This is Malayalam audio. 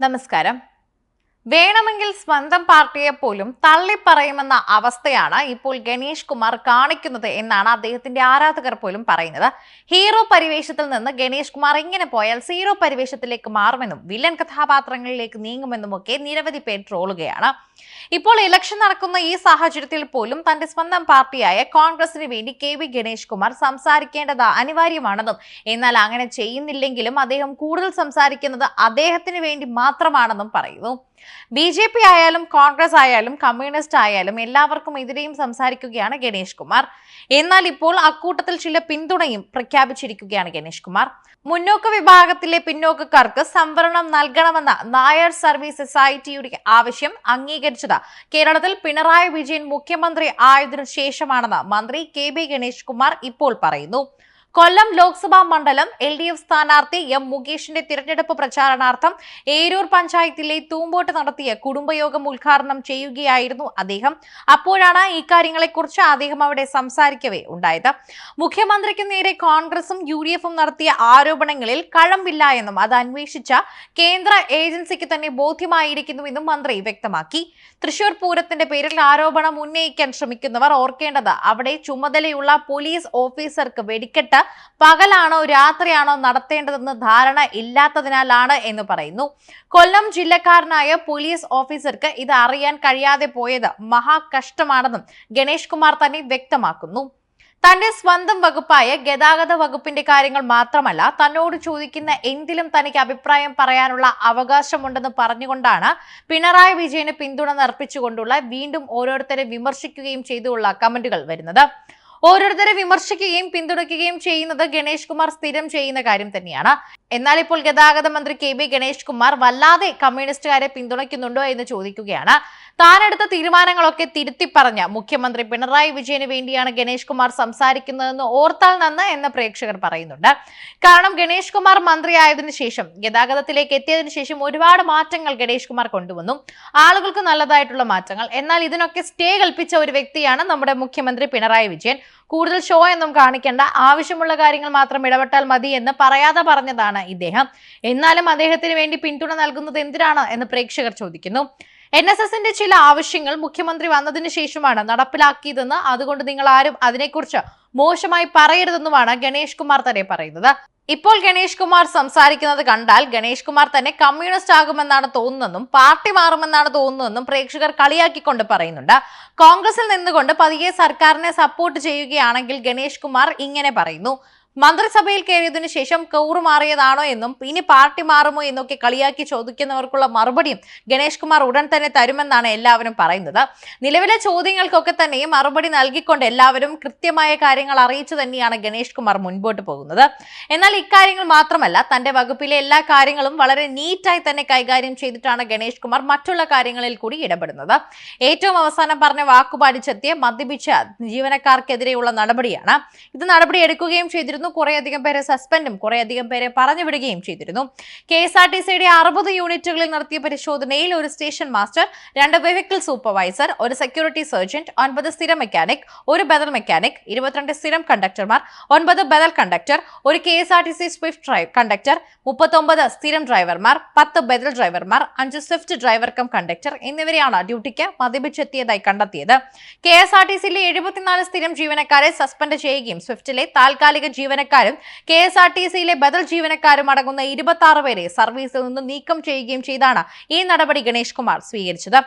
നമസ്കാരം വേണമെങ്കിൽ സ്വന്തം പാർട്ടിയെ പോലും തള്ളിപ്പറയുമെന്ന അവസ്ഥയാണ് ഇപ്പോൾ ഗണേഷ് കുമാർ കാണിക്കുന്നത് എന്നാണ് അദ്ദേഹത്തിന്റെ ആരാധകർ പോലും പറയുന്നത്. ഹീറോ പരിവേഷത്തിൽ നിന്ന് ഗണേഷ് കുമാർ ഇങ്ങനെ പോയാൽ സീറോ പരിവേഷത്തിലേക്ക് മാറുമെന്നും വില്ലൻ കഥാപാത്രങ്ങളിലേക്ക് നീങ്ങുമെന്നും ഒക്കെ നിരവധി പേർ ട്രോളുകയാണ്. ഇപ്പോൾ ഇലക്ഷൻ നടക്കുന്ന ഈ സാഹചര്യത്തിൽ പോലും തന്റെ സ്വന്തം പാർട്ടിയായ കോൺഗ്രസിന് വേണ്ടി കെ വി ഗണേഷ് കുമാർ സംസാരിക്കേണ്ടത് അനിവാര്യമാണെന്നും എന്നാൽ അങ്ങനെ ചെയ്യുന്നില്ലെങ്കിലും അദ്ദേഹം കൂടുതൽ സംസാരിക്കുന്നത് അദ്ദേഹത്തിന് വേണ്ടി മാത്രമാണെന്നും പറയുന്നു. ബി ജെ പി ആയാലും കോൺഗ്രസ് ആയാലും കമ്മ്യൂണിസ്റ്റ് ആയാലും എല്ലാവർക്കും എതിരെയും സംസാരിക്കുകയാണ് ഗണേഷ് കുമാർ. എന്നാൽ ഇപ്പോൾ അക്കൂട്ടത്തിൽ ചില പിന്തുണയും പ്രഖ്യാപിച്ചിരിക്കുകയാണ് ഗണേഷ് കുമാർ. മുന്നോക്ക വിഭാഗത്തിലെ പിന്നോക്കക്കാർക്ക് സംവരണം നൽകണമെന്ന നായർ സർവീസ് സൊസൈറ്റിയുടെ ആവശ്യം അംഗീകരിച്ചത് കേരളത്തിൽ പിണറായി വിജയൻ മുഖ്യമന്ത്രി ആയതിനു ശേഷമാണെന്ന് മന്ത്രി കെ ബി ഗണേഷ് കുമാർ ഇപ്പോൾ പറയുന്നു. കൊല്ലം ലോക്സഭാ മണ്ഡലം എൽ ഡി എഫ് സ്ഥാനാർത്ഥി എം മുകേഷിന്റെ തിരഞ്ഞെടുപ്പ് പ്രചാരണാർത്ഥം ഏരൂർ പഞ്ചായത്തിലെ തൂമ്പോട്ട് നടത്തിയ കുടുംബയോഗം ഉദ്ഘാടനം ചെയ്യുകയായിരുന്നു അദ്ദേഹം. അപ്പോഴാണ് ഇക്കാര്യങ്ങളെക്കുറിച്ച് അദ്ദേഹം അവിടെ സംസാരിക്കവേ ഉണ്ടായത്. മുഖ്യമന്ത്രിക്ക് നേരെ കോൺഗ്രസും യു ഡി എഫും നടത്തിയ ആരോപണങ്ങളിൽ കഴമ്പില്ല എന്നും അത് അന്വേഷിച്ച കേന്ദ്ര ഏജൻസിക്ക് തന്നെ ബോധ്യമായിരിക്കുന്നുവെന്നും മന്ത്രി വ്യക്തമാക്കി. തൃശൂർ പൂരത്തിന്റെ പേരിൽ ആരോപണം ഉന്നയിക്കാൻ ശ്രമിക്കുന്നവർ ഓർക്കേണ്ടത് അവിടെ ചുമതലയുള്ള പോലീസ് ഓഫീസർക്ക് വെടിക്കെട്ട് പകലാണോ രാത്രിയാണോ നടത്തേണ്ടതെന്ന് ധാരണ ഇല്ലാത്തതിനാലാണ് എന്ന് പറയുന്നു. കൊല്ലം ജില്ലക്കാരനായ പോലീസ് ഓഫീസർക്ക് ഇത് അറിയാൻ കഴിയാതെ പോയത് മഹാകഷ്ടമാണെന്നും ഗണേഷ് കുമാർ തന്നെ വ്യക്തമാക്കുന്നു. തന്റെ സ്വന്തം വകുപ്പായ ഗതാഗത വകുപ്പിന്റെ കാര്യങ്ങൾ മാത്രമല്ല തന്നോട് ചോദിക്കുന്ന എന്തിലും തനിക്ക് അഭിപ്രായം പറയാനുള്ള അവകാശമുണ്ടെന്ന് പറഞ്ഞുകൊണ്ടാണ് പിണറായി വിജയന് പിന്തുണ നർപ്പിച്ചുകൊണ്ടുള്ള വീണ്ടും ഓരോരുത്തരെ വിമർശിക്കുകയും ചെയ്തുള്ള കമന്റുകൾ വരുന്നത്. ഓരോരുത്തരെ വിമർശിക്കുകയും പിന്തുണയ്ക്കുകയും ചെയ്യുന്നത് ഗണേഷ് കുമാർ സ്ഥിരം ചെയ്യുന്ന കാര്യം തന്നെയാണ്. എന്നാൽ ഇപ്പോൾ ഗതാഗത മന്ത്രി കെ ബി ഗണേഷ് കുമാർ വല്ലാതെ കമ്മ്യൂണിസ്റ്റുകാരെ പിന്തുണയ്ക്കുന്നുണ്ടോ എന്ന് ചോദിക്കുകയാണ്. താനെടുത്ത തീരുമാനങ്ങളൊക്കെ തിരുത്തി പറഞ്ഞ മുഖ്യമന്ത്രി പിണറായി വിജയന് വേണ്ടിയാണ് ഗണേഷ് കുമാർ സംസാരിക്കുന്നതെന്ന് ഓർത്താൽ നന്ന് എന്ന് പ്രേക്ഷകർ പറയുന്നുണ്ട്. കാരണം ഗണേഷ് കുമാർ മന്ത്രിയായതിനു ശേഷം ഗതാഗതത്തിലേക്ക് എത്തിയതിനു ശേഷം ഒരുപാട് മാറ്റങ്ങൾ ഗണേഷ് കുമാർ കൊണ്ടുവന്നു. ആളുകൾക്ക് നല്ലതായിട്ടുള്ള മാറ്റങ്ങൾ. എന്നാൽ ഇതിനൊക്കെ സ്റ്റേ കൽപ്പിച്ച ഒരു വ്യക്തിയാണ് നമ്മുടെ മുഖ്യമന്ത്രി പിണറായി വിജയൻ. കൂടുതൽ ഷോ ഒന്നും കാണിക്കേണ്ട. ആവശ്യമുള്ള കാര്യങ്ങൾ മാത്രം ഇടപെട്ടാൽ മതി എന്ന് പറയാതെ പറഞ്ഞതാണ് ഇദ്ദേഹം. എന്നാലും അദ്ദേഹത്തിന് വേണ്ടി പിന്തുണ നൽകുന്നത് എന്തിനാണ് എന്ന് പ്രേക്ഷകർ ചോദിക്കുന്നു. എൻ എസ് എസിന്റെ ചില ആവശ്യങ്ങൾ മുഖ്യമന്ത്രി വന്നതിന് ശേഷമാണ് നടപ്പിലാക്കിയതെന്ന് അതുകൊണ്ട് നിങ്ങൾ ആരും അതിനെക്കുറിച്ച് മോശമായി പറയരുതെന്നുമാണ് ഗണേഷ് കുമാർ തന്നെ പറയുന്നത്. ഇപ്പോൾ ഗണേഷ് കുമാർ സംസാരിക്കുന്നത് കണ്ടാൽ ഗണേഷ് കുമാർ തന്നെ കമ്മ്യൂണിസ്റ്റ് ആകുമെന്നാണ് തോന്നുന്നതെന്നും പാർട്ടി മാറുമെന്നാണ് തോന്നുന്നതെന്നും പ്രേക്ഷകർ കളിയാക്കിക്കൊണ്ട് പറയുന്നുണ്ട്. കോൺഗ്രസിൽ നിന്നുകൊണ്ട് പതിയെ സർക്കാരിനെ സപ്പോർട്ട് ചെയ്യുകയാണെങ്കിൽ ഗണേഷ് കുമാർ ഇങ്ങനെ പറയുന്നു മന്ത്രിസഭയിൽ കയറിയതിനു ശേഷം കൗറുമാറിയതാണോ എന്നും ഇനി പാർട്ടി മാറുമോ എന്നൊക്കെ കളിയാക്കി ചോദിക്കുന്നവർക്കുള്ള മറുപടിയും ഗണേഷ് കുമാർ ഉടൻ തന്നെ തരുമെന്നാണ് എല്ലാവരും പറയുന്നത്. നിലവിലെ ചോദ്യങ്ങൾക്കൊക്കെ തന്നെ മറുപടി നൽകിക്കൊണ്ട് എല്ലാവരും കൃത്യമായ കാര്യങ്ങൾ അറിയിച്ചു തന്നെയാണ് ഗണേഷ് കുമാർ മുൻപോട്ട് പോകുന്നത്. എന്നാൽ ഇക്കാര്യങ്ങൾ മാത്രമല്ല തന്റെ വകുപ്പിലെ എല്ലാ കാര്യങ്ങളും വളരെ നീറ്റായി തന്നെ കൈകാര്യം ചെയ്തിട്ടാണ് ഗണേഷ് കുമാർ മറ്റുള്ള കാര്യങ്ങളിൽ കൂടി ഇടപെടുന്നത്. ഏറ്റവും അവസാനം പറഞ്ഞ വാക്കുപാലിച്ചെത്തിയ മദ്യപിച്ച ജീവനക്കാർക്കെതിരെയുള്ള നടപടിയാണ്. ഇത് നടപടി എടുക്കുകയും ചെയ്തിരുന്നു. കുറേയധികം പേരെ സസ്പെൻഡും കുറേയധികം പേരെ പറഞ്ഞു വിടുകയും ചെയ്തിരുന്നു. കെ എസ് ആർ ടി സിയുടെ അറുപത് യൂണിറ്റുകളിൽ നടത്തിയ പരിശോധനയിൽ ഒരു സ്റ്റേഷൻ മാസ്റ്റർ രണ്ട് വെഹിക്കിൾ സൂപ്പർവൈസർ ഒരു സെക്യൂരിറ്റി സർജന്റ് ഒൻപത് സ്ഥിര മെക്കാനിക് ഒരു ബദൽ മെക്കാനിക് ഇരുപത്തിരണ്ട് സ്ഥിരം കണ്ടക്ടർമാർ ഒൻപത് ബദൽ കണ്ടക്ടർ ഒരു K S R T C swift conductor മുപ്പത്തൊമ്പത് സ്ഥിരം ഡ്രൈവർമാർ പത്ത് ബദൽ ഡ്രൈവർമാർ അഞ്ച് സ്വിഫ്റ്റ് ഡ്രൈവർ കം കണ്ടക്ടർ എന്നിവരെയാണ് ഡ്യൂട്ടിക്ക് മദ്യപിച്ചെത്തിയതായി കണ്ടെത്തിയത്. കെ എസ് ആർ ടി സിയിലെ എഴുപത്തിനാല് സ്ഥിരം ജീവനക്കാരെ സസ്പെൻഡ് ചെയ്യുകയും സ്വിഫ്റ്റിലെ താൽക്കാലിക ജീവനക്കാരും കെ എസ് ആർ ടി സിയിലെ ബദൽ ജീവനക്കാരും അടങ്ങുന്ന ഇരുപത്തി പേരെ സർവീസിൽ നിന്ന് നീക്കം ചെയ്യുകയും ചെയ്താണ് ഈ നടപടി ഗണേഷ് കുമാർ സ്വീകരിച്ചത്.